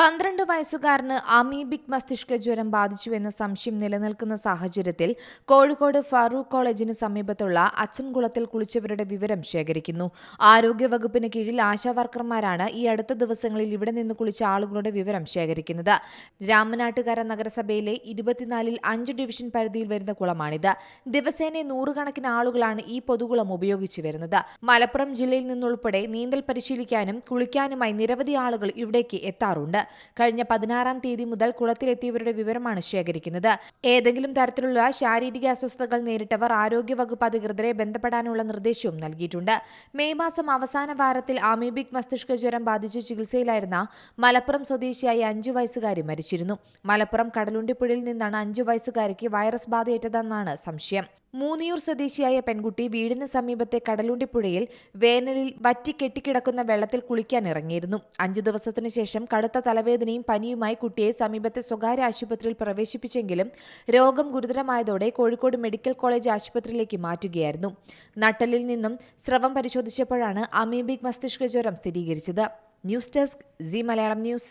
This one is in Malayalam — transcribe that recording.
പന്ത്രണ്ട് വയസ്സുകാരന് അമീബിക് മസ്തിഷ്ക ജ്വരം ബാധിച്ചുവെന്ന സംശയം നിലനിൽക്കുന്ന സാഹചര്യത്തിൽ കോഴിക്കോട് ഫാറൂഖ് കോളേജിന് സമീപത്തുള്ള അച്ഛൻകുളത്തിൽ കുളിച്ചവരുടെ വിവരം ശേഖരിക്കുന്നു. ആരോഗ്യവകുപ്പിന് കീഴിൽ ആശാവർക്കർമാരാണ് ഈ അടുത്ത ദിവസങ്ങളിൽ ഇവിടെ നിന്ന് കുളിച്ച ആളുകളുടെ വിവരം ശേഖരിക്കുന്നത്. രാമനാട്ടുകര നഗരസഭയിലെ ഇരുപത്തിനാലിൽ അഞ്ച് ഡിവിഷൻ പരിധിയിൽ വരുന്ന കുളമാണിത്. ദിവസേന നൂറുകണക്കിന് ആളുകളാണ് ഈ പൊതുകുളം ഉപയോഗിച്ചു വരുന്നത്. മലപ്പുറം ജില്ലയിൽ നിന്നുൾപ്പെടെ നീന്തൽ പരിശീലിക്കാനും കുളിക്കാനുമായി നിരവധി ആളുകൾ ഇവിടേക്ക് എത്താറുണ്ട്. കഴിഞ്ഞ പതിനാറാം തീയതി മുതൽ കുളത്തിലെത്തിയവരുടെ വിവരമാണ് ശേഖരിക്കുന്നത്. ഏതെങ്കിലും തരത്തിലുള്ള ശാരീരിക അസ്വസ്ഥതകൾ നേരിട്ടവർ ആരോഗ്യവകുപ്പ് അധികൃതരെ ബന്ധപ്പെടാനുള്ള നിർദ്ദേശവും നൽകിയിട്ടുണ്ട്. മെയ് മാസം അവസാന വാരത്തിൽ അമീബിക് മസ്തിഷ്ക ജ്വരം ബാധിച്ച് ചികിത്സയിലായിരുന്ന മലപ്പുറം സ്വദേശിയായ അഞ്ചു വയസ്സുകാരി മരിച്ചിരുന്നു. മലപ്പുറം കടലുണ്ടിപ്പുഴയിൽ നിന്നാണ് അഞ്ചു വയസ്സുകാരിക്ക് വൈറസ് ബാധയേറ്റതെന്നാണ് സംശയം. മൂന്നിയൂർ സ്വദേശിയായ പെൺകുട്ടി വീടിന് സമീപത്തെ കടലുണ്ടിപ്പുഴയിൽ വേനലിൽ വറ്റി കെട്ടിക്കിടക്കുന്ന വെള്ളത്തിൽ കുളിക്കാൻ ഇറങ്ങിയിരുന്നു. അഞ്ചു ദിവസത്തിനു ശേഷം കടുത്ത തലവേദനയും പനിയുമായി കുട്ടിയെ സമീപത്തെ സ്വകാര്യ ആശുപത്രിയിൽ പ്രവേശിപ്പിച്ചെങ്കിലും രോഗം ഗുരുതരമായതോടെ കോഴിക്കോട് മെഡിക്കൽ കോളേജ് ആശുപത്രിയിലേക്ക് മാറ്റുകയായിരുന്നു. നട്ടലിൽ നിന്നും സ്രവം പരിശോധിച്ചപ്പോഴാണ് അമീബിക് മസ്തിഷ്ക ജ്വരം സ്ഥിരീകരിച്ചത്. News desk C Malayalam news.